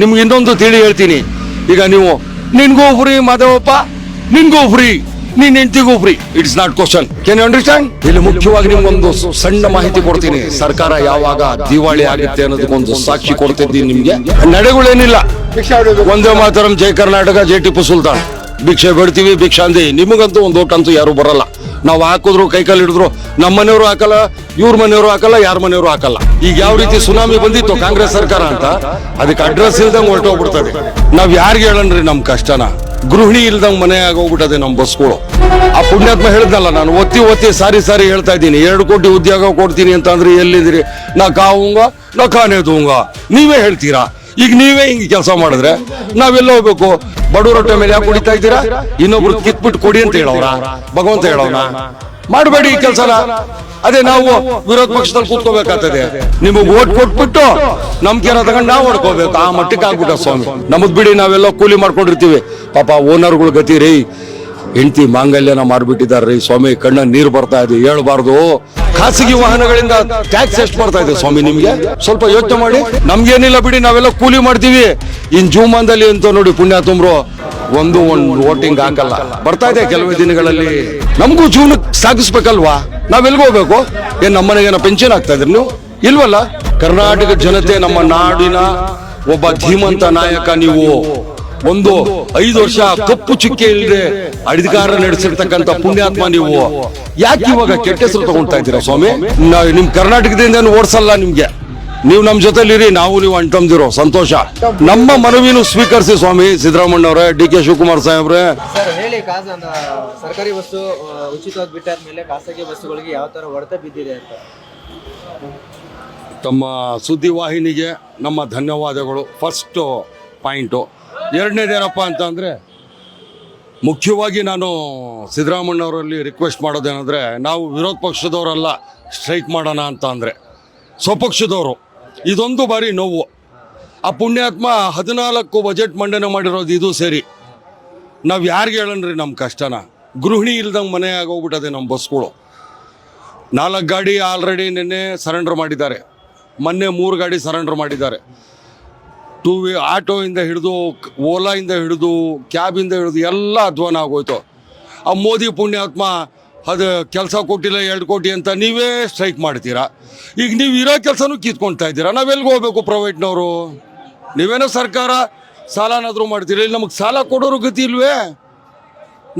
ನಿಮ್ಗೆ ಇನ್ನೊಂದು ತಿಳಿ ಹೇಳ್ತೀನಿ. ಈಗ ನೀವು, ನಿನ್ಗೂ ಫ್ರೀ ಮಾಧವಪ್ಪ, ನಿನ್ಗೂ ಫ್ರೀ ನಿನ್ ಹೆಂಡತಿಗೂ free it's not question can understand ಇಲ್ಲಿ ಮುಖ್ಯವಾಗಿ ನಿಮ್ಗೊಂದು ಸಣ್ಣ ಮಾಹಿತಿ ಕೊಡ್ತೀನಿ. ಸರ್ಕಾರ ಯಾವಾಗ ದಿವಾಳಿ ಆಗುತ್ತೆ ಅನ್ನೋದಕ್ಕೊಂದು ಸಾಕ್ಷಿ ಕೊಡ್ತಿದ್ದೀನಿ ನಿಮ್ಗೆ. ನಡೆಗಳೇನಿಲ್ಲ. ಒಂದೇ ಮಾತರಂ ಜೈ ಕರ್ನಾಟಕ, ಜೈ ಟಿಪ್ಪು ಸುಲ್ತಾನ್. ಭಿಕ್ಷೆ ಬಿಡ್ತೀವಿ ಭಿಕ್ಷಾಂದಿ ನಿಮಗಂತೂ ಒಂದು ಓಟ್ ಅಂತೂ ಯಾರು ಬರಲ್ಲ. ನಾವು ಹಾಕಿದ್ರು ಕೈಕಾಲು ಹಿಡಿದ್ರು ನಮ್ಮ ಮನೆಯವರು ಹಾಕಲ್ಲ, ಇವ್ರ ಮನೆಯವರು ಹಾಕಲ್ಲ, ಯಾರ ಮನೆಯವರು ಹಾಕಲ್ಲ. ಈಗ ಯಾವ ರೀತಿ ಸುನಾಮಿ ಬಂದಿತ್ತು ಕಾಂಗ್ರೆಸ್ ಸರ್ಕಾರ ಅಂತ, ಅದಕ್ಕೆ ಅಡ್ರೆಸ್ ಇಲ್ದಂಗ್ ಹೊರಟೋಗ್ಬಿಡ್ತದೆ. ನಾವ್ ಯಾರಿಗೆ ಹೇಳನ್ರಿ ನಮ್ ಕಷ್ಟನ? ಗೃಹಿಣಿ ಇಲ್ದಂಗ್ ಮನೆ ಆಗೋಗ್ಬಿಟ್ಟದೆ ನಮ್ ಬಸ್ಗಳು. ಆ ಪುಣ್ಯಾತ್ಮ ಹೇಳ್ದಲ್ಲ ನಾನು, ಒತ್ತಿ ಒತ್ತಿ ಸಾರಿ ಸಾರಿ ಹೇಳ್ತಾ ಇದ್ದೀನಿ. ಎರಡು ಕೋಟಿ ಉದ್ಯೋಗ ಕೊಡ್ತೀನಿ ಅಂತ ಅಂದ್ರೆ ಎಲ್ಲಿದ್ದೀರಿ? ನಾ ಕಾವುಂಗ ನಾ ಕಾನೇ ತೂಂಗ ನೀವೇ ಹೇಳ್ತೀರಾ? ಈಗ ನೀವೇ ಹಿಂಗೆ ಕೆಲಸ ಮಾಡಿದ್ರೆ ನಾವೆಲ್ಲ ಹೋಗ್ಬೇಕು. ಬಡವರ ಹೊಟ್ಟೆ ಮೇಲೆ ಯಾಕೆ ಕುಡಿತಾ ಇದ್ದೀರಾ? ಇನ್ನೊಬ್ರು ಕಿತ್ಬಿಟ್ಟು ಕೊಡಿ ಅಂತ ಹೇಳೋರ ಭಗವಂತ ಹೇಳೋಣ ಮಾಡಬೇಡಿ ಈ ಕೆಲಸನ. ಅದೇ ನಾವು ವಿರೋಧ ಪಕ್ಷದಲ್ಲಿ ಕೂತ್ಕೋಬೇಕಾಗ್ತದೆ. ನಿಮಗೆ ಓಟ್ ಕೊಟ್ಬಿಟ್ಟು ನಮ್ಗೆ ತಗೊಂಡು ನಾವು ಹೊಡ್ಕೋಬೇಕು. ಆ ಮಟ್ಟಕ್ಕೆ ಆಗ್ಬಿಟ್ಟ ಸ್ವಾಮಿ. ನಮಗ್ ಬಿಡಿ, ನಾವೆಲ್ಲ ಕೂಲಿ ಮಾಡ್ಕೊಂಡಿರ್ತೀವಿ. ಪಾಪ ಓನರ್ಗಳು ಗತಿ ರೀ. ಹೆಂಡತಿ ಮಾಂಗಲ್ಯನ ಮಾರ್ಬಿಟ್ಟಿದಾರ್ರಿ ಸ್ವಾಮಿ, ಕಣ್ಣ ನೀರು ಬರ್ತಾ ಇದೆ. ಹೇಳ್ಬಾರ್ದು. ಖಾಸಗಿ ವಾಹನಗಳಿಂದ ಟ್ಯಾಕ್ಸ್ ಎಷ್ಟು ಬರ್ತಾ ಇದೆ ಸ್ವಾಮಿ ನಿಮ್ಗೆ? ಸ್ವಲ್ಪ ಯೋಚನೆ ಮಾಡಿ. ನಮ್ಗೇನಿಲ್ಲ ಬಿಡಿ, ನಾವೆಲ್ಲ ಕೂಲಿ ಮಾಡ್ತೀವಿ. ಇನ್ ಜೂಮಾನ್ದಲ್ಲಿ ಅಂತ ನೋಡಿ ಪುಣ್ಯ ತುಂಬ್ರು, ಒಂದು ಒಂದು ವೋಟಿಂಗ್ ಹಾಕಲ್ಲ. ಬರ್ತಾ ಇದೆ ಕೆಲವೇ ದಿನಗಳಲ್ಲಿ. ನಮಗೂ ಜೂನ್ ಸಾಗಿಸ್ಬೇಕಲ್ವಾ? ನಾವೆಲ್ಗೂ ಹೋಗ್ಬೇಕು? ಏನ್ ನಮ್ಮನೆಗೇನ ಪೆನ್ಷನ್ ಆಗ್ತಾ ಇದ್ರಿ ನೀವು? ಇಲ್ವಲ್ಲ? ಕರ್ನಾಟಕ ಜನತೆ ನಮ್ಮ ನಾಡಿನ ಒಬ್ಬ ಧೀಮಂತ ನಾಯಕ ನೀವು. ಒಂದು ಐದು ವರ್ಷ ಕಪ್ಪು ಚುಕ್ಕೆ ಇಲ್ಲದೆ ಅಧಿಕಾರ ನಡೆಸಿರ್ತಕ್ಕಂಥ ಪುಣ್ಯಾತ್ಮ ನೀವು. ಯಾಕೆ ಇವಾಗ ಕೆಟ್ಟ ಹೆಸರು ತಗೊಳ್ತಾ ಇದ್ದೀರಾ ಸ್ವಾಮಿ? ನಾವು ನಿಮ್ ಕರ್ನಾಟಕದಿಂದ ಓಡಿಸಲ್ಲ ನಿಮ್ಗೆ. ನೀವು ನಮ್ಮ ಜೊತೆಲಿರಿ ನಾವು ನೀವು ಅಂಟಮ್ದಿರೋ ಸಂತೋಷ. ನಮ್ಮ ಮನವಿನೂ ಸ್ವೀಕರಿಸಿ ಸ್ವಾಮಿ ಸಿದ್ದರಾಮಣ್ಣವ್ರೆ ಡಿ ಕೆ ಶಿವಕುಮಾರ್ ಸಾಹೇಬ್ರೆ. ಸರ್ ಹೇಳಿ ಕಾಸು ಸರ್ಕಾರಿ ಬಸ್ಸು ಉಚಿತವಾಗಿ ಬಿಟ್ಟಾದ ಮೇಲೆ ಖಾಸಗಿ ಬಸ್ಸುಗಳಿಗೆ ಯಾವ ತರ ಹೊಡೆತ ಬಿದ್ದಿದೆ ಅಂತ. ತಮ್ಮ ಸುದ್ದಿವಾಹಿನಿಗೆ ನಮ್ಮ ಧನ್ಯವಾದಗಳು. ಫಸ್ಟ್ ಪಾಯಿಂಟು ಎರಡನೇದೇನಪ್ಪ ಅಂತಂದರೆ, ಮುಖ್ಯವಾಗಿ ನಾನು ಸಿದ್ದರಾಮಣ್ಣವರಲ್ಲಿ ರಿಕ್ವೆಸ್ಟ್ ಮಾಡೋದೇನೆಂದರೆ, ನಾವು ವಿರೋಧ ಪಕ್ಷದವರೆಲ್ಲ ಸ್ಟ್ರೈಕ್ ಮಾಡೋಣ ಅಂತ ಅಂದರೆ, ಸ್ವಪಕ್ಷದವರು, ಇದೊಂದು ಬಾರಿ ನೋವು. ಆ ಪುಣ್ಯಾತ್ಮ ಹದಿನಾಲ್ಕು ಬಜೆಟ್ ಮಂಡನೆ ಮಾಡಿರೋದು ಇದು ಸೇರಿ. ನಾವು ಯಾರಿಗೆ ಹೇಳೋಣ್ರಿ ನಮ್ಮ ಕಷ್ಟನ? ಗೃಹಿಣಿ ಇಲ್ದಂಗೆ ಮನೆ ಆಗೋಗ್ಬಿಟ್ಟದೆ ನಮ್ಮ ಬಸ್ಗಳು. ನಾಲ್ಕು ಗಾಡಿ ಆಲ್ರೆಡಿ ನಿನ್ನೆ ಸರೆಂಡರ್ ಮಾಡಿದ್ದಾರೆ. ಮೊನ್ನೆ ಮೂರು ಗಾಡಿ ಸರೆಂಡರ್ ಮಾಡಿದ್ದಾರೆ. ಟೂ ವೀ ಆಟೋಯಿಂದ ಹಿಡಿದು, ಓಲಾಯಿಂದ ಹಿಡಿದು, ಕ್ಯಾಬಿಂದ ಹಿಡಿದು ಎಲ್ಲ ಅಧ್ವಾನ ಆಗೋಯ್ತು. ಆ ಮೋದಿ ಪುಣ್ಯಾತ್ಮ, ಅದು ಕೆಲಸ ಕೊಟ್ಟಿಲ್ಲ ಎರಡು ಕೋಟಿ ಅಂತ ನೀವೇ ಸ್ಟ್ರೈಕ್ ಮಾಡ್ತೀರಾ? ಈಗ ನೀವು ಇರೋ ಕೆಲಸನೂ ಕಿತ್ಕೊಳ್ತಾ ಇದ್ದೀರಾ? ನಾವೆಲ್ಗೆ ಹೋಗ್ಬೇಕು ಪ್ರೈವೇಟ್ನವರು? ನೀವೇನೋ ಸರ್ಕಾರ ಸಾಲನಾದರೂ ಮಾಡ್ತೀರಾ? ಇಲ್ಲಿ ನಮಗೆ ಸಾಲ ಕೊಡೋರು ಗತಿ ಇಲ್ವೇ?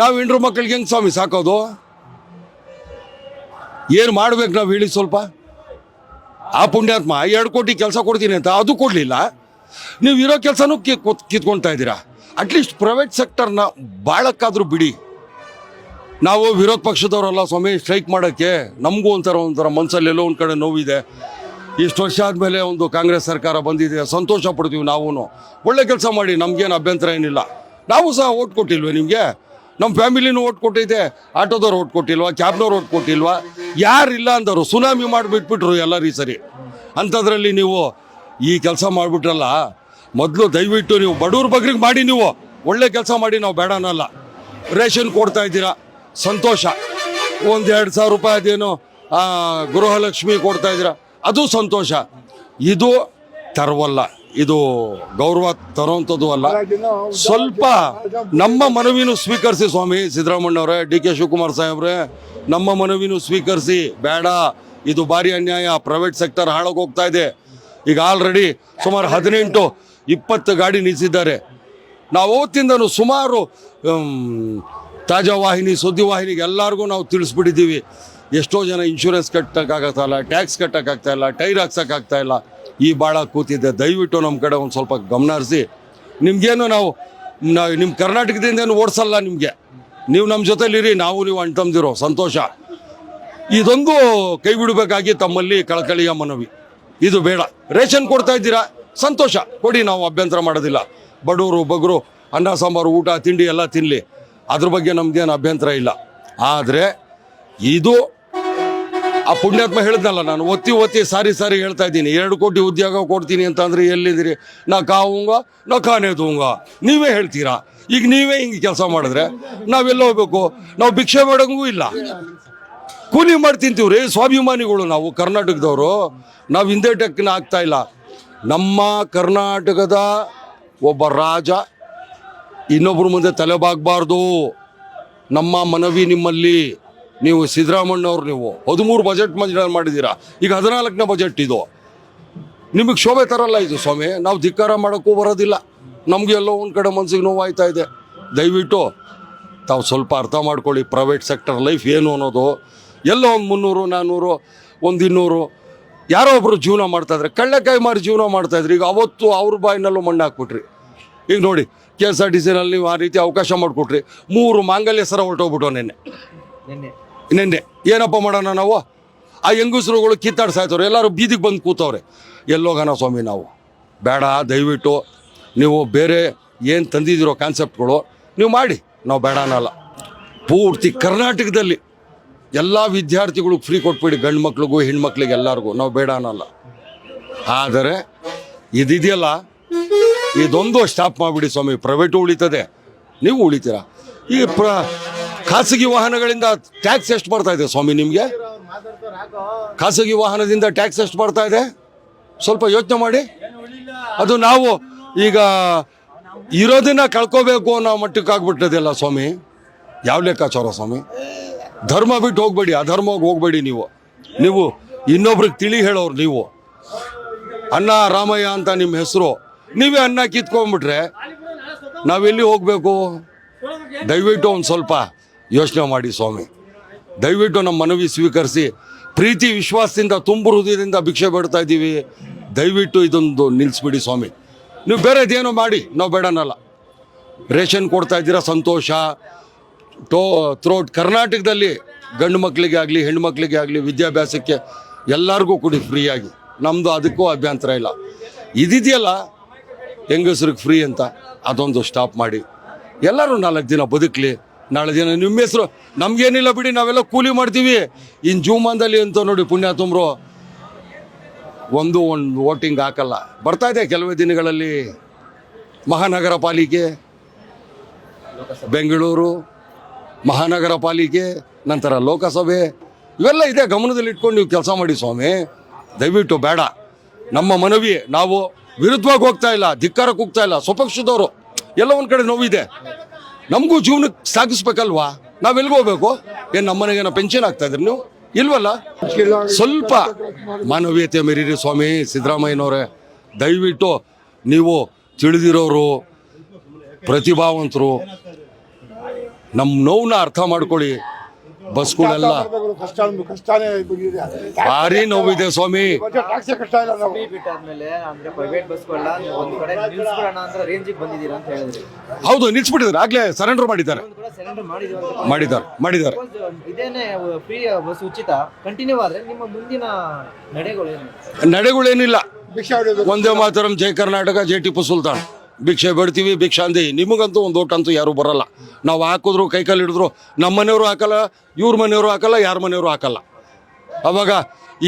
ನಾವು ಹೆಂಡ್ರು ಮಕ್ಕಳಿಗೆ ಹೆಂಗೆ ಸ್ವಾಮಿ ಸಾಕೋದು? ಏನು ಮಾಡ್ಬೇಕು ನಾವು ಹೇಳಿ ಸ್ವಲ್ಪ? ಆ ಪುಣ್ಯಾತ್ಮ, ಎರಡು ಕೋಟಿ ಕೆಲಸ ಕೊಡ್ತೀನಿ ಅಂತ, ಅದು ಕೊಡಲಿಲ್ಲ. ನೀವು ಇರೋ ಕೆಲಸನೂ ಕಿತ್ಕೊಳ್ತಾ ಇದ್ದೀರಾ? ಅಟ್ಲೀಸ್ಟ್ ಪ್ರೈವೇಟ್ ಸೆಕ್ಟರ್ನ ಬಾಳಕ್ಕಾದರೂ ಬಿಡಿ. ನಾವು ವಿರೋಧ ಪಕ್ಷದವರಲ್ಲ ಸ್ವಾಮಿ ಸ್ಟ್ರೈಕ್ ಮಾಡೋಕ್ಕೆ ನಮಗೂ ಒಂಥರ ಒಂಥರ ಮನಸ್ಸಲ್ಲಿ ಎಲ್ಲೋ ಒಂದು ಕಡೆ ನೋವಿದೆ. ಇಷ್ಟು ವರ್ಷ ಆದಮೇಲೆ ಒಂದು ಕಾಂಗ್ರೆಸ್ ಸರ್ಕಾರ ಬಂದಿದೆ, ಸಂತೋಷ ಪಡ್ತೀವಿ ನಾವು ಒಳ್ಳೆ ಕೆಲಸ ಮಾಡಿ, ನಮಗೇನು ಅಭ್ಯಂತರ ಏನಿಲ್ಲ. ನಾವು ಸಹ ಓಟ್ ಕೊಟ್ಟಿಲ್ವೇ ನಿಮಗೆ? ನಮ್ಮ ಫ್ಯಾಮಿಲಿನೂ ಓಟ್ ಕೊಟ್ಟಿದೆ, ಆಟೋದವ್ರು ಓಟ್ ಕೊಟ್ಟಿಲ್ವಾ, ಕ್ಯಾಬ್ನವ್ರು ಓಟ್ ಕೊಟ್ಟಿಲ್ವಾ? ಯಾರಿಲ್ಲ ಅಂದರು, ಸುನಾಮಿ ಮಾಡಿಬಿಟ್ಬಿಟ್ರು ಎಲ್ಲರೂ ಈ ಸರಿ. ಅಂಥದ್ರಲ್ಲಿ ನೀವು ಈ ಕೆಲಸ ಮಾಡಿಬಿಟ್ರಲ್ಲ, ಮೊದಲು ದಯವಿಟ್ಟು ನೀವು ಬಡವ್ರ ಬಗ್ರಿಗೆ ಮಾಡಿ ನೀವು. ಒಳ್ಳೆ ಕೆಲಸ ಮಾಡಿ ನಾವು ಬೇಡ ಅನ್ನಲ್ಲ. ರೇಷನ್ ಕೊಡ್ತಾ ಇದ್ದೀರಾ, ಸಂತೋಷ. ಒಂದು ಎರಡು ಸಾವಿರ ರೂಪಾಯಿ ಅದೇನು ಗೃಹಲಕ್ಷ್ಮಿ ಕೊಡ್ತಾ ಇದ್ದೀರಾ, ಅದು ಸಂತೋಷ. ಇದು ತರವಲ್ಲ, ಇದು ಗೌರವ ತರುವಂಥದ್ದು ಅಲ್ಲ. ಸ್ವಲ್ಪ ನಮ್ಮ ಮನವಿನೂ ಸ್ವೀಕರಿಸಿ ಸ್ವಾಮಿ ಸಿದ್ದರಾಮಣ್ಣವ್ರೆ ಡಿ ಕೆ ಶಿವಕುಮಾರ್ ಸಾಹೇಬ್ರೆ, ನಮ್ಮ ಮನವಿನೂ ಸ್ವೀಕರಿಸಿ. ಬೇಡ, ಇದು ಭಾರಿ ಅನ್ಯಾಯ, ಪ್ರೈವೇಟ್ ಸೆಕ್ಟರ್ ಹಾಳಾಗೋಗ್ತಾ ಇದೆ. ಈಗ ಆಲ್ರೆಡಿ ಸುಮಾರು ಹದಿನೆಂಟು, ಇಪ್ಪತ್ತು ಗಾಡಿ ನಿಲ್ಲಿಸಿದ್ದಾರೆ ನಾವು ಅವತ್ತಿಂದನೂ ಸುಮಾರು ತಾಜಾ ವಾಹಿನಿ, ಸುದ್ದಿ ವಾಹಿನಿಗೆ ಎಲ್ಲರಿಗೂ ನಾವು ತಿಳಿಸ್ಬಿಟ್ಟಿದ್ದೀವಿ. ಎಷ್ಟೋ ಜನ ಇನ್ಶೂರೆನ್ಸ್ ಕಟ್ಟಕ್ಕಾಗತ್ತಾ ಇಲ್ಲ ಟ್ಯಾಕ್ಸ್ ಕಟ್ಟೋಕ್ಕಾಗ್ತಾ ಇಲ್ಲ ಟೈರ್ ಹಾಕ್ಸೋಕ್ಕಾಗ್ತಾ ಇಲ್ಲ. ಈ ಭಾಳ ಕೂತಿದ್ದೆ. ದಯವಿಟ್ಟು ನಮ್ಮ ಕಡೆ ಒಂದು ಸ್ವಲ್ಪ ಗಮನ ಹರಿಸಿ. ನಿಮಗೇನು ನಾವು ನಿಮ್ಮ ಕರ್ನಾಟಕದಿಂದ ಏನು ಓಡಿಸಲ್ಲ ನಿಮಗೆ. ನೀವು ನಮ್ಮ ಜೊತೆಲಿರಿ, ನಾವು ನೀವು ಅಂಟಮ್ದಿರೋ ಸಂತೋಷ. ಇದೊಂದು ಕೈ ಬಿಡಬೇಕಾಗಿ ತಮ್ಮಲ್ಲಿ ಕಳಕಳಿಯ ಮನವಿ. ಇದು ಬೇಡ. ರೇಷನ್ ಕೊಡ್ತಾ ಇದ್ದೀರಾ? ಸಂತೋಷ. ಕೊಡಿ, ನಾವು ಅಭ್ಯಂತರ ಮಾಡೋದಿಲ್ಲ. ಬಡವರು, ಬಗರು, ಅನ್ನ, ಸಾಂಬಾರು, ಊಟ, ತಿಂಡಿ ಎಲ್ಲ ತಿನ್ನಲಿ ಅದ್ರ ಬಗ್ಗೆ ನಮ್ಗೇನು ಅಭ್ಯಂತರ ಇಲ್ಲ. ಆದರೆ ಇದು ಆ ಪುಣ್ಯಾತ್ಮ ಹೇಳಿದ್ನಲ್ಲ ನಾನು, ಒತ್ತಿ ಒತ್ತಿ, ಸಾರಿ ಸಾರಿ ಹೇಳ್ತಾ ಇದ್ದೀನಿ. ಎರಡು ಕೋಟಿ ಉದ್ಯೋಗ ಕೊಡ್ತೀನಿ ಅಂತ ಅಂದರೆ ಎಲ್ಲಿದ್ದೀರಿ? ನಾ ಕಾವುಂಗ ನಾ ಕಾನೇ ತೂಂಗ. ನೀವೇ ಹೇಳ್ತೀರಾ? ಈಗ ನೀವೇ ಹಿಂಗೆ ಕೆಲಸ ಮಾಡಿದ್ರೆ ನಾವೆಲ್ಲ ಹೋಗ್ಬೇಕು. ನಾವು ಭಿಕ್ಷೆ ಮಾಡೋಂಗೂ ಇಲ್ಲ. ಕೂಲಿ ಮಾಡಿ ತಿಂತೀವ್ರಿ. ಸ್ವಾಭಿಮಾನಿಗಳು ನಾವು, ಕರ್ನಾಟಕದವರು. ನಾವು ಹಿಂದೆ ಟೆಕ್ನ ಆಗ್ತಾ ಇಲ್ಲ. ನಮ್ಮ ಕರ್ನಾಟಕದ ಒಬ್ಬ ರಾಜ ಇನ್ನೊಬ್ಬರ ಮುಂದೆ ತಲೆಬಾಗಬಾರ್ದು ನಮ್ಮ ಮನವಿ ನಿಮ್ಮಲ್ಲಿ. ನೀವು ಸಿದ್ದರಾಮಣ್ಣವ್ರು ನೀವು. ಹದಿಮೂರು ಬಜೆಟ್ ಮಂಜೂರು ಮಾಡಿದ್ದೀರಾ. ಈಗ ಹದಿನಾಲ್ಕನೇ ಬಜೆಟ್ ಇದು. ನಿಮಗೆ ಶೋಭೆ ತರಲ್ಲ ಇದು ಸ್ವಾಮಿ. ನಾವು ಧಿಕ್ಕಾರ ಮಾಡೋಕ್ಕೂ ಬರೋದಿಲ್ಲ. ನಮಗೆ ಎಲ್ಲೋ ಒಂದು ಕಡೆ ಮನಸ್ಸಿಗೆ ನೋವಾಯ್ತಾ ಇದೆ. ದಯವಿಟ್ಟು ತಾವು ಸ್ವಲ್ಪ ಅರ್ಥ ಮಾಡ್ಕೊಳ್ಳಿ. ಪ್ರೈವೇಟ್ ಸೆಕ್ಟರ್ ಲೈಫ್ ಏನು ಅನ್ನೋದು. ಎಲ್ಲೋ ಒಂದು ಮುನ್ನೂರು ನಾನ್ನೂರು ಒಂದು ಇನ್ನೂರು. ಯಾರೋ ಒಬ್ಬರು ಜೀವನ ಮಾಡ್ತಾಯಿದ್ರೆ ಕಳ್ಳಕಾಯಿ ಮಾರಿ ಜೀವನ ಮಾಡ್ತಾಯಿದ್ರು ಈಗ ಅವತ್ತು ಅವ್ರ ಬಾಯಿನಲ್ಲೂ ಮಣ್ಣು ಹಾಕ್ಬಿಟ್ರಿ. ಈಗ ನೋಡಿ ಕೆ ಎಸ್ ಆರ್ ಟಿ ಸಿನಲ್ಲಿ ನೀವು ಆ ರೀತಿ ಅವಕಾಶ ಮಾಡಿಕೊಟ್ರಿ. ಮೂರು ಮಾಂಗಲ್ಯ ಸರ ಹೊರಟೋಗ್ಬಿಟ್ಟು ನೆನ್ನೆ. ನಿನ್ನೆ. ಏನಪ್ಪ ಮಾಡೋಣ ನಾವು? ಆ ಹೆಂಗಸರುಗಳು ಕಿತ್ತಾಡ್ಸಾಯ್ತವ್ರೆ ಎಲ್ಲರೂ ಬೀದಿಗೆ ಬಂದು ಕೂತವ್ರೆ. ಎಲ್ಲೋಗೋಣ ಸ್ವಾಮಿ ನಾವು. ಬೇಡ ದಯವಿಟ್ಟು ನೀವು ಬೇರೆ ಏನು ತಂದಿದ್ದೀರೋ ಕಾನ್ಸೆಪ್ಟ್ಗಳು ನೀವು ಮಾಡಿ. ನಾವು ಬೇಡ ಅನ್ನಲ್ಲ. ಪೂರ್ತಿ ಕರ್ನಾಟಕದಲ್ಲಿ ಎಲ್ಲ ವಿದ್ಯಾರ್ಥಿಗಳಿಗೆ ಫ್ರೀ ಕೊಟ್ಬಿಡಿ, ಗಂಡು ಮಕ್ಳಿಗೂ ಹೆಣ್ಮಕ್ಳಿಗೆ ಎಲ್ಲರಿಗೂ. ನಾವು ಬೇಡ ಅನ್ನಲ್ಲ. ಆದರೆ ಇದಿದೆಯಲ್ಲ, ಇದೊಂದು ಸ್ಟಾಪ್ ಮಾಡಿಬಿಡಿ ಸ್ವಾಮಿ. ಪ್ರೈವೇಟ್ ಉಳಿತದೆ. ನೀವು ಉಳಿತೀರಾ? ಈ ಪ್ರ, ಖಾಸಗಿ ವಾಹನಗಳಿಂದ ಟ್ಯಾಕ್ಸ್ ಎಷ್ಟು ಬರ್ತಾ ಇದೆ ಸ್ವಾಮಿ ನಿಮಗೆ? ಖಾಸಗಿ ವಾಹನದಿಂದ ಟ್ಯಾಕ್ಸ್ ಎಷ್ಟು ಬರ್ತಾ ಇದೆ? ಸ್ವಲ್ಪ ಯೋಚನೆ ಮಾಡಿ. ಅದು ನಾವು ಈಗ ಇರೋದನ್ನ ಕಳ್ಕೋಬೇಕು ಅನ್ನೋ ಮಟ್ಟಕ್ಕೆ ಆಗ್ಬಿಟ್ಟದಲ್ಲ ಸ್ವಾಮಿ? ಯಾವ ಲೆಕ್ಕಾಚಾರ ಸ್ವಾಮಿ? ಧರ್ಮ ಬಿಟ್ಟು ಹೋಗ್ಬೇಡಿ ಅಧರ್ಮವಾಗಿ ಹೋಗ್ಬೇಡಿ ನೀವು. ನೀವು ಇನ್ನೊಬ್ರಿಗೆ ತಿಳಿ ಹೇಳೋರು ನೀವು. ಅಣ್ಣ ರಾಮಯ್ಯ ಅಂತ ನಿಮ್ಮ ಹೆಸರು. ನೀವೇ ಅನ್ನ ಕಿತ್ಕೊಂಡ್ಬಿಟ್ರೆ ನಾವೆಲ್ಲಿ ಹೋಗಬೇಕು? ದಯವಿಟ್ಟು ಒಂದು ಸ್ವಲ್ಪ ಯೋಚನೆ ಮಾಡಿ ಸ್ವಾಮಿ. ದಯವಿಟ್ಟು ನಮ್ಮ ಮನವಿ ಸ್ವೀಕರಿಸಿ. ಪ್ರೀತಿ, ವಿಶ್ವಾಸದಿಂದ, ತುಂಬು ಹೃದಯದಿಂದ ಭಿಕ್ಷೆ ಬೇಡ್ತಾ ಇದ್ದೀವಿ. ದಯವಿಟ್ಟು ಇದೊಂದು ನಿಲ್ಲಿಸ್ಬಿಡಿ ಸ್ವಾಮಿ. ನೀವು ಬೇರೆದೇನೋ ಮಾಡಿ, ನಾವು ಬೇಡನಲ್ಲ. ರೇಷನ್ ಕೊಡ್ತಾ ಇದ್ದೀರಾ, ಸಂತೋಷ. ಟೋ ಥ್ರೋಟ್ ಕರ್ನಾಟಕದಲ್ಲಿ ಗಂಡು ಮಕ್ಕಳಿಗೆ ಆಗಲಿ ಹೆಣ್ಣು ಮಕ್ಕಳಿಗೆ ಆಗಲಿ ವಿದ್ಯಾಭ್ಯಾಸಕ್ಕೆ ಎಲ್ಲರಿಗೂ ಕೊಡಿ ಫ್ರೀಯಾಗಿ. ನಮ್ಮದು ಅದಕ್ಕೂ ಅಭ್ಯಂತರ ಇಲ್ಲ. ಇದಿದೆಯಲ್ಲ, ಹೆಂಗಸ್ರಿಗೆ ಫ್ರೀ ಅಂತ, ಅದೊಂದು ಸ್ಟಾಪ್ ಮಾಡಿ. ಎಲ್ಲರೂ ನಾಲ್ಕು ದಿನ ಬದುಕಲಿ, ನಾಳೆ ದಿನ ನಿಮ್ಮ ಹೆಸರು, ನಮಗೇನಿಲ್ಲ ಬಿಡಿ, ನಾವೆಲ್ಲ ಕೂಲಿ ಮಾಡ್ತೀವಿ. ಇನ್ನು ಜೂಮಾನ್ದಲ್ಲಿ ಅಂತ ನೋಡಿ ಪುಣ್ಯ ತುಂಬ್ರು, ಒಂದು ಒಂದು ವೋಟಿಂಗ್ ಹಾಕಲ್ಲ. ಬರ್ತಾ ಇದೆ ಕೆಲವೇ ದಿನಗಳಲ್ಲಿ ಮಹಾನಗರ ಪಾಲಿಕೆ ಬೆಂಗಳೂರು ಮಹಾನಗರ ಪಾಲಿಕೆ ನಂತರ ಲೋಕಸಭೆ, ಇವೆಲ್ಲ ಇದೆ. ಗಮನದಲ್ಲಿ ಇಟ್ಕೊಂಡು ನೀವು ಕೆಲಸ ಮಾಡಿ ಸ್ವಾಮಿ. ದಯವಿಟ್ಟು ಬೇಡ. ನಮ್ಮ ಮನವಿ ನಾವು ವಿರುದ್ಧವಾಗಿ ಹೋಗ್ತಾ ಇಲ್ಲ, ಧಿಕ್ಕಾರಕ್ಕೆ ಹೋಗ್ತಾ ಇಲ್ಲ. ಸ್ವಪಕ್ಷದವರು, ಎಲ್ಲ ಒಂದು ಕಡೆ ನೋವಿದೆ. ನಮಗೂ ಜೀವನಕ್ಕೆ ಸಾಗಿಸ್ಬೇಕಲ್ವಾ? ನಾವೆಲ್ಗೆ ಹೋಗ್ಬೇಕು? ಏನು ನಮ್ಮ ಮನೆಗೇನೋ ಪೆನ್ಷನ್ ಆಗ್ತಾ ಇದ್ರಿ ನೀವು? ಇಲ್ವಲ್ಲ? ಸ್ವಲ್ಪ ಮಾನವೀಯತೆ ಮೆರೀರಿ ಸ್ವಾಮಿ, ಸಿದ್ದರಾಮಯ್ಯನವರೇ. ದಯವಿಟ್ಟು ನೀವು ತಿಳಿದಿರೋರು, ಪ್ರತಿಭಾವಂತರು ನಮ್ಮ ನೋವನ್ನ ಅರ್ಥ ಮಾಡ್ಕೊಳ್ಳಿ. ಬಸ್ಗಳೆಲ್ಲ ಭಾರಿ ನೋವಿದೆ ಸ್ವಾಮಿ. ಹೌದು, ನಿಲ್ಸ್ಬಿಟ್ಟಿದ್ದಾರೆ. ಆಗ್ಲೇ ಸರೆಂಡರ್ ಮಾಡಿದ್ದಾರೆ. ಮಾಡಿದ್ದಾರೆ ಮಾಡಿದ್ದಾರೆ. ನಡೆಗಳೇನಿಲ್ಲ. ಒಂದೇ ಮಾತರಂ ಜಯ ಕರ್ನಾಟಕ, ಜೆ ಟಿಪ್ಪು ಸುಲ್ತಾನ್. ಭಿಕ್ಷೆ ಬೇಡ್ತೀವಿ ಭಿಕ್ಷಾಂದಿ ನಿಮಗಂತೂ ಒಂದು ಓಟ್ ಅಂತೂ ಯಾರು ಬರಲ್ಲ. ನಾವು ಹಾಕಿದ್ರು ಕೈಕಾಲು ಹಿಡಿದ್ರು ನಮ್ಮ ಮನೆಯವರು ಹಾಕಲ್ಲ, ಇವ್ರ ಮನೆಯವರು ಹಾಕಲ್ಲ, ಯಾರ ಮನೆಯವರು ಹಾಕಲ್ಲ. ಅವಾಗ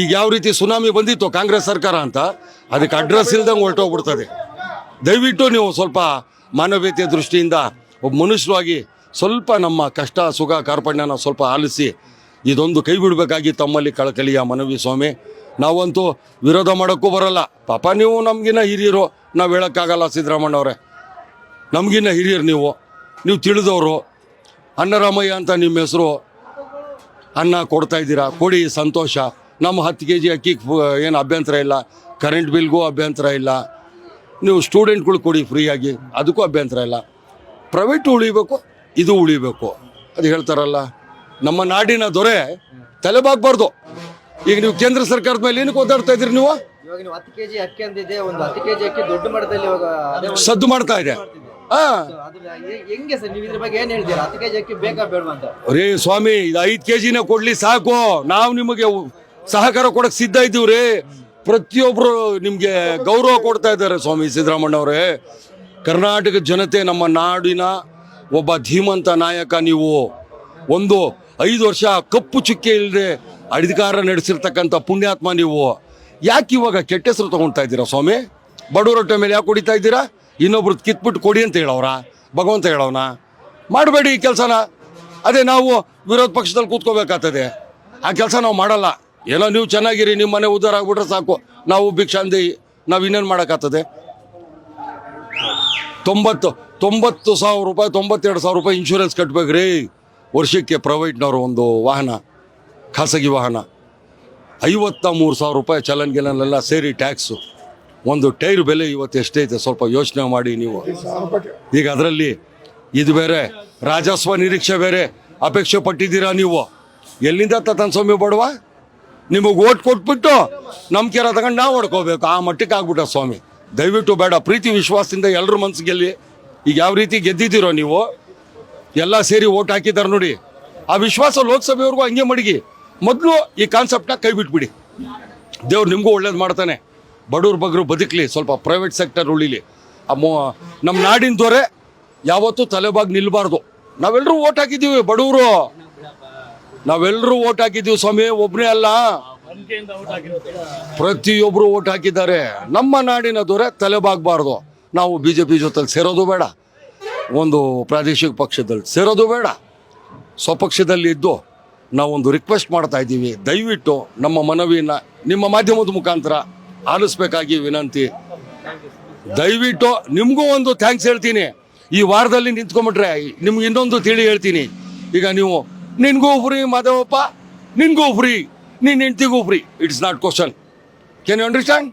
ಈಗ ಯಾವ ರೀತಿ ಸುನಾಮಿ ಬಂದಿತ್ತು ಕಾಂಗ್ರೆಸ್ ಸರ್ಕಾರ ಅಂತ, ಅದಕ್ಕೆ ಅಡ್ರೆಸ್ ಇಲ್ದಂಗೆ ಹೊರಟೋಗ್ಬಿಡ್ತದೆ. ದಯವಿಟ್ಟು ನೀವು ಸ್ವಲ್ಪ ಮಾನವೀಯತೆ ದೃಷ್ಟಿಯಿಂದ ಒಬ್ಬ ಮನುಷ್ಯರಾಗಿ ಸ್ವಲ್ಪ ನಮ್ಮ ಕಷ್ಟ, ಸುಖ, ಕಾರ್ಪಣ್ಯನ ಸ್ವಲ್ಪ ಆಲಿಸಿ, ಇದೊಂದು ಕೈ ಬಿಡಬೇಕಾಗಿ ತಮ್ಮಲ್ಲಿ ಕಳಕಳಿಯ ಮನವಿ ಸ್ವಾಮಿ. ನಾವಂತೂ ವಿರೋಧ ಮಾಡೋಕ್ಕೂ ಬರಲ್ಲ. ಪಾಪ ನೀವು ನಮಗಿನ್ನ ಹಿರಿಯರು, ನಾವು ಹೇಳೋಕ್ಕಾಗಲ್ಲ ಸಿದ್ದರಾಮಣ್ಣವ್ರೆ ನಮಗಿನ್ನ ಹಿರಿಯರು ನೀವು. ನೀವು ತಿಳಿದವರು. ಅನ್ನರಾಮಯ್ಯ ಅಂತ ನಿಮ್ಮ ಹೆಸರು ಅನ್ನ ಕೊಡ್ತಾ ಇದ್ದೀರಾ? ಕೊಡಿ, ಸಂತೋಷ. ನಮ್ಮ ಹತ್ತು ಕೆ ಜಿ ಅಕ್ಕಿಗೆ ಏನು ಅಭ್ಯಂತರ ಇಲ್ಲ. ಕರೆಂಟ್ ಬಿಲ್ಗೂ ಅಭ್ಯಂತರ ಇಲ್ಲ. ನೀವು ಸ್ಟೂಡೆಂಟ್ಗಳು ಕೊಡಿ ಫ್ರೀಯಾಗಿ ಅದಕ್ಕೂ ಅಭ್ಯಂತರ ಇಲ್ಲ. ಪ್ರೈವೇಟು ಉಳಿಬೇಕು, ಇದು ಉಳಿಬೇಕು. ಅದು ಹೇಳ್ತಾರಲ್ಲ, ನಮ್ಮ ನಾಡಿನ ದೊರೆ ತಲೆಬಾಗಬಾರ್ದು ಈಗ ನೀವು ಕೇಂದ್ರ ಸರ್ಕಾರದ ಮೇಲೆ ಏನಕ್ಕೆ ಓದಾಡ್ತಾ ಇದ್ದೀರಿ ನೀವು? ಸದ್ದು ಮಾಡ್ತಾ ಇದೆ. ಇದ್ರ ರೇ ಸ್ವಾಮಿ ಇದು ಐದು ಕೆ ಜಿನೇ ಕೊಡ್ಲಿ ಸಾಕು. ನಾವು ನಿಮಗೆ ಸಹಕಾರ ಕೊಡಕ್ ಸಿದ್ಧ ಇದ್ದೀವಿ ರೀ ಪ್ರತಿಯೊಬ್ರು ನಿಮ್ಗೆ ಗೌರವ ಕೊಡ್ತಾ ಇದ್ದಾರೆ ಸ್ವಾಮಿ ಸಿದ್ದರಾಮಣ್ಣವ್ರೆ ಕರ್ನಾಟಕ ಜನತೆ ನಮ್ಮ ನಾಡಿನ ಒಬ್ಬ ಧೀಮಂತ ನಾಯಕ ನೀವು. ಒಂದು ಐದು ವರ್ಷ ಕಪ್ಪು ಚುಕ್ಕೆ ಇಲ್ಲದೆ ಅಧಿಕಾರ ನಡೆಸಿರ್ತಕ್ಕಂಥ ಪುಣ್ಯಾತ್ಮ ನೀವು. ಯಾಕೆ ಇವಾಗ ಕೆಟ್ಟ ಹೆಸರು ತೊಗೊಳ್ತಾ ಇದ್ದೀರಾ ಸ್ವಾಮಿ? ಬಡವರ ಹೊಟ್ಟೆ ಮೇಲೆ ಯಾಕೆ ಹೊಡಿತಾ ಇದ್ದೀರಾ? ಇನ್ನೊಬ್ರು ಕಿತ್ಬಿಟ್ಟು ಕೊಡಿ ಅಂತ ಹೇಳೋರ ಭಗವಂತ ಹೇಳೋನ ಮಾಡಬೇಡಿ ಈ ಕೆಲಸನ. ಅದೇ ನಾವು ವಿರೋಧ ಪಕ್ಷದಲ್ಲಿ ಕೂತ್ಕೋಬೇಕಾಗ್ತದೆ. ಆ ಕೆಲಸ ನಾವು ಮಾಡಲ್ಲ. ಏನೋ ನೀವು ಚೆನ್ನಾಗಿರಿ, ನಿಮ್ಮ ಮನೆ ಉದ್ದಾರ ಆಗ್ಬಿಟ್ರೆ ಸಾಕು. ನಾವು ಭಿಕ್ಷಾಂದಿ ನಾವು ಇನ್ನೇನು ಮಾಡೋಕ್ಕಾಗ್ತದೆ? ತೊಂಬತ್ತು ತೊಂಬತ್ತು ಸಾವಿರ ರೂಪಾಯಿ, ತೊಂಬತ್ತೆರಡು ಸಾವಿರ ರೂಪಾಯಿ ಇನ್ಶೂರೆನ್ಸ್ ಕಟ್ಬೇಕ್ರಿ. ವರ್ಷಕ್ಕೆ ಪ್ರೈವೇಟ್ನವರು ಒಂದು ವಾಹನ, ಖಾಸಗಿ ವಾಹನ, ಐವತ್ತ ಮೂರು ಸಾವಿರ ರೂಪಾಯಿ ಚಲನ್ ಗಿಲನ್ನೆಲ್ಲ ಸೇರಿ ಟ್ಯಾಕ್ಸು. ಒಂದು ಟೈರ್ ಬೆಲೆ ಇವತ್ತು ಎಷ್ಟೈತೆ ಸ್ವಲ್ಪ ಯೋಚನೆ ಮಾಡಿ ನೀವು. ಈಗ ಅದರಲ್ಲಿ ಇದು ಬೇರೆ, ರಾಜಸ್ವ ನಿರೀಕ್ಷೆ ಬೇರೆ, ಅಪೇಕ್ಷೆ ಪಟ್ಟಿದ್ದೀರಾ ನೀವು? ಎಲ್ಲಿಂದ ಸ್ವಾಮಿ ಬಡವ? ನಿಮಗೆ ಓಟ್ ಕೊಟ್ಬಿಟ್ಟು ನಂಬಿಕೆ ತಗೊಂಡು ನಾವು ಹೊಡ್ಕೋಬೇಕು. ಆ ಮಟ್ಟಕ್ಕೆ ಆಗ್ಬಿಟ್ಟ ಸ್ವಾಮಿ. ದಯವಿಟ್ಟು ಬೇಡ, ಪ್ರೀತಿ ವಿಶ್ವಾಸದಿಂದ ಎಲ್ಲರ ಮನಸ್ಸಿಗೆ ಈಗ ಯಾವ ರೀತಿ ಗೆದ್ದಿದ್ದೀರೋ ನೀವು? ಎಲ್ಲ ಸೇರಿ ಓಟ್ ಹಾಕಿದ್ದಾರೆ ನೋಡಿ. ಆ ವಿಶ್ವಾಸ ಲೋಕಸಭೆವರೆಗೂ ಹಂಗೆ ಮಡಗಿ. ಮೊದಲು ಈ ಕಾನ್ಸೆಪ್ಟ್ನ ಕೈ ಬಿಟ್ಬಿಡಿ. ದೇವ್ರು ನಿಮಗೂ ಒಳ್ಳೇದು ಮಾಡ್ತಾನೆ. ಬಡವ್ರ ಬಗ್ರು ಬದುಕಲಿ, ಸ್ವಲ್ಪ ಪ್ರೈವೇಟ್ ಸೆಕ್ಟರ್ ಉಳಿಲಿ. ನಮ್ಮ ನಾಡಿನ ದೊರೆ ಯಾವತ್ತೂ ತಲೆಬಾಗಿ ನಿಲ್ಬಾರ್ದು. ನಾವೆಲ್ಲರೂ ಓಟ್ ಹಾಕಿದ್ದೀವಿ, ಬಡವರು. ನಾವೆಲ್ಲರೂ ಓಟ್ ಹಾಕಿದ್ದೀವಿ ಸ್ವಾಮಿ ಒಬ್ಬನೇ ಅಲ್ಲ. ಪ್ರತಿಯೊಬ್ಬರು ಓಟ್ ಹಾಕಿದ್ದಾರೆ. ನಮ್ಮ ನಾಡಿನ ದೊರೆ ತಲೆಬಾಗಬಾರ್ದು. ನಾವು ಬಿ ಜೆ ಪಿ ಜೊತೆಲಿ ಸೇರೋದು ಬೇಡ. ಒಂದು ಪ್ರಾದೇಶಿಕ ಪಕ್ಷದಲ್ಲಿ ಸೇರೋದು ಬೇಡ. ಸ್ವಪಕ್ಷದಲ್ಲಿ ಇದ್ದು ನಾವೊಂದು ರಿಕ್ವೆಸ್ಟ್ ಮಾಡ್ತಾ ಇದ್ದೀವಿ. ದಯವಿಟ್ಟು ನಮ್ಮ ಮನವಿಯನ್ನು ನಿಮ್ಮ ಮಾಧ್ಯಮದ ಮುಖಾಂತರ ಆಲಿಸ್ಬೇಕಾಗಿ ವಿನಂತಿ. ದಯವಿಟ್ಟು ನಿಮಗೂ ಒಂದು ಥ್ಯಾಂಕ್ಸ್ ಹೇಳ್ತೀನಿ. ಈ ವಾರದಲ್ಲಿ ನಿಂತ್ಕೊಂಬಿಟ್ರೆ ನಿಮ್ಗೆ ಇನ್ನೊಂದು ತಿಳಿ ಹೇಳ್ತೀನಿ. ಈಗ ನೀವು, ನಿನ್ಗೂ ಫ್ರೀ ಮಾಧವಪ್ಪ, ನಿನ್ಗೂ ಫ್ರೀ ನಿನ್ನ ಹೆಂಡ್ತಿಗೂ free it's not question can you understand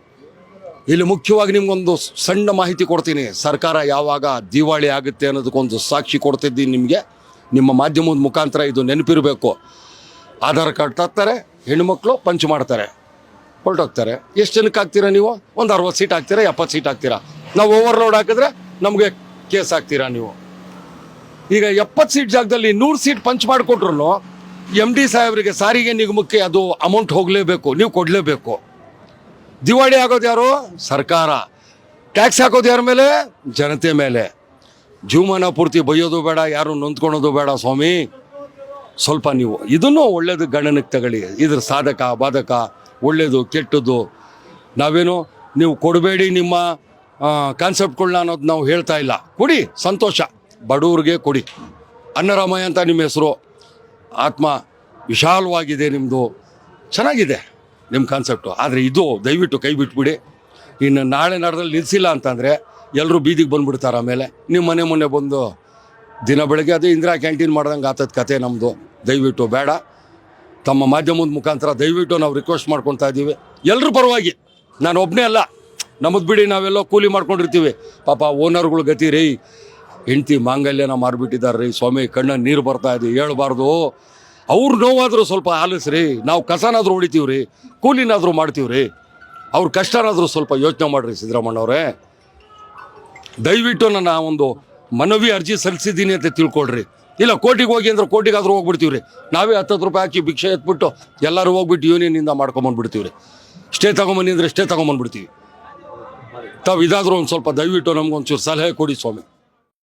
ಇಲ್ಲಿ ಮುಖ್ಯವಾಗಿ ನಿಮ್ಗೊಂದು ಸಣ್ಣ ಮಾಹಿತಿ ಕೊಡ್ತೀನಿ. ಸರ್ಕಾರ ಯಾವಾಗ ದಿವಾಳಿ ಆಗುತ್ತೆ ಅನ್ನೋದಕ್ಕೊಂದು ಸಾಕ್ಷಿ ಕೊಡ್ತಿದ್ದೀನಿ ನಿಮಗೆ. ನಿಮ್ಮ ಮಾಧ್ಯಮದ ಮುಖಾಂತರ ಇದು ನೆನಪಿರಬೇಕು. ಆಧಾರ್ ಕಾರ್ಡ್ ತರ್ತಾರೆ, ಹೆಣ್ಮಕ್ಳು ಪಂಚ್ ಮಾಡ್ತಾರೆ. ಹೊರಟೋಗ್ತಾರೆ. ಎಷ್ಟು ಜನಕ್ಕೆ ಹಾಕ್ತೀರಾ ನೀವು? ಒಂದು ಅರವತ್ತು ಸೀಟ್ ಹಾಕ್ತೀರಾ ಎಪ್ಪತ್ತು ಸೀಟ್ ಹಾಕ್ತೀರಾ? ನಾವು ಓವರ್ಲೋಡ್ ಹಾಕಿದ್ರೆ ನಮಗೆ ಕೇಸ್ ಹಾಕ್ತೀರಾ ನೀವು? ಈಗ ಎಪ್ಪತ್ತು ಸೀಟ್ ಜಾಗದಲ್ಲಿ ನೂರು ಸೀಟ್ ಪಂಚ್ ಮಾಡಿಕೊಟ್ರು ಎಂ ಡಿ ಸಾಹೇಬರಿಗೆ ಸಾರಿಗೆ ನಿಗಮಕ್ಕೆ ಅದು ಅಮೌಂಟ್ ಹೋಗಲೇಬೇಕು, ನೀವು ಕೊಡಲೇಬೇಕು. ದಿವಾಳಿ ಆಗೋದು ಯಾರು? ಸರ್ಕಾರ. ಟ್ಯಾಕ್ಸ್ ಹಾಕೋದು ಯಾರ ಮೇಲೆ? ಜನತೆ ಮೇಲೆ. ಜೀವಮಾನ ಪೂರ್ತಿ ಬೈಯೋದು ಬೇಡ, ಯಾರು ನೊಂದ್ಕೊಳೋದು ಬೇಡ ಸ್ವಾಮಿ. ಸ್ವಲ್ಪ ನೀವು ಇದನ್ನು ಒಳ್ಳೇದು ಗಣನಕ್ಕೆ ತಗೊಳ್ಳಿ. ಇದ್ರ ಸಾಧಕ, ಬಾಧಕ, ಒಳ್ಳೇದು, ಕೆಟ್ಟದ್ದು. ನಾವೇನು, ನೀವು ಕೊಡಬೇಡಿ ನಿಮ್ಮ ಕಾನ್ಸೆಪ್ಟ್ಗಳನ್ನ ಅನ್ನೋದು ನಾವು ಹೇಳ್ತಾ ಇಲ್ಲ. ಕೊಡಿ, ಸಂತೋಷ. ಬಡವ್ರಿಗೆ ಕೊಡಿ. ಅನ್ನರಾಮಯ್ಯ ಅಂತ ನಿಮ್ಮ ಹೆಸರು. ಆತ್ಮ ವಿಶಾಲವಾಗಿದೆ ನಿಮ್ಮದು ಚೆನ್ನಾಗಿದೆ. ನಿಮ್ಮ ಕಾನ್ಸೆಪ್ಟು ಆದರೆ ಇದು, ದಯವಿಟ್ಟು ಕೈ ಬಿಟ್ಬಿಡಿ. ಇನ್ನು ನಾಳೆ ನಾಡ್ದಲ್ಲಿ ನಿಲ್ಲಿಸಿಲ್ಲ ಅಂತಂದರೆ ಎಲ್ಲರೂ ಬೀದಿಗೆ ಬಂದುಬಿಡ್ತಾರೆ ಆಮೇಲೆ. ನಿಮ್ಮ ಮನೆ ಮೊನ್ನೆ ಬಂದು ದಿನ ಬೆಳಗ್ಗೆ ಅದು ಇಂದಿರಾ ಕ್ಯಾಂಟೀನ್ ಮಾಡ್ದಂಗೆ ಆತದ ಕತೆ ನಮ್ಮದು ದಯವಿಟ್ಟು ಬೇಡ. ತಮ್ಮ ಮಾಧ್ಯಮದ ಮುಖಾಂತರ ದಯವಿಟ್ಟು ನಾವು ರಿಕ್ವೆಸ್ಟ್ ಮಾಡ್ಕೊತಾ ಇದ್ದೀವಿ. ಎಲ್ಲರೂ ಪರವಾಗಿ. ನಾನು ಒಬ್ಬನೇ ಅಲ್ಲ. ನಮ್ಮದು ಬಿಡಿ ನಾವೆಲ್ಲೋ ಕೂಲಿ ಮಾಡ್ಕೊಂಡಿರ್ತೀವಿ. ಪಾಪ ಓನರ್ಗಳು ಗತಿ ರೀ. ಹೆಂಡತಿ ಮಾಂಗಲ್ಯನ ಮಾರ್ಬಿಟ್ಟಿದ್ದಾರೆ ರೀ ಸ್ವಾಮಿ, ಕಣ್ಣ ನೀರು ಬರ್ತಾ ಇದೆ. ಹೇಳ್ಬಾರ್ದು. ಅವ್ರು ನೋವಾದರೂ ಸ್ವಲ್ಪ ಆಲಿಸ್ರಿ, ನಾವು ಕಸನಾದರೂ ಹೊಡಿತೀವ್ರಿ, ಕೂಲಿನಾದರೂ ಮಾಡ್ತೀವಿ ರೀ ಅವ್ರ ಕಷ್ಟನಾದರೂ ಸ್ವಲ್ಪ ಯೋಚನೆ ಮಾಡಿರಿ ಸಿದ್ದರಾಮಣ್ಣವ್ರೆ ದಯವಿಟ್ಟು ನನ್ನ ಒಂದು ಮನವಿ ಅರ್ಜಿ ಸಲ್ಲಿಸಿದ್ದೀನಿ ಅಂತ ತಿಳ್ಕೊಳ್ರಿ. ಇಲ್ಲ ಕೋಟಿಗೆ ಹೋಗಿ ಅಂದ್ರೆ ಕೋಟಿಗಾದರೂ ಹೋಗ್ಬಿಡ್ತೀವಿ ರೀ ನಾವೇ ಹತ್ತತ್ತು ರೂಪಾಯಿ ಹಾಕಿ ಭಿಕ್ಷೆ ಎತ್ಬಿಟ್ಟು ಎಲ್ಲರೂ ಹೋಗ್ಬಿಟ್ಟು ಯೂನಿಯನಿಂದ ಮಾಡ್ಕೊಂಬಂದ್ಬಿಡ್ತೀವ್ರಿ ಸ್ಟೇ ತಗೊಂಬನ್ನಿ ಅಂದರೆ ಸ್ಟೇ ತಗೊಂಬಂದ್ಬಿಡ್ತೀವಿ. ತಾವು ಇದಾದರೂ ಒಂದು ಸ್ವಲ್ಪ ದಯವಿಟ್ಟು ನಮ್ಗೊಂಚೂರು ಸಲಹೆ ಕೊಡಿ ಸ್ವಾಮಿ.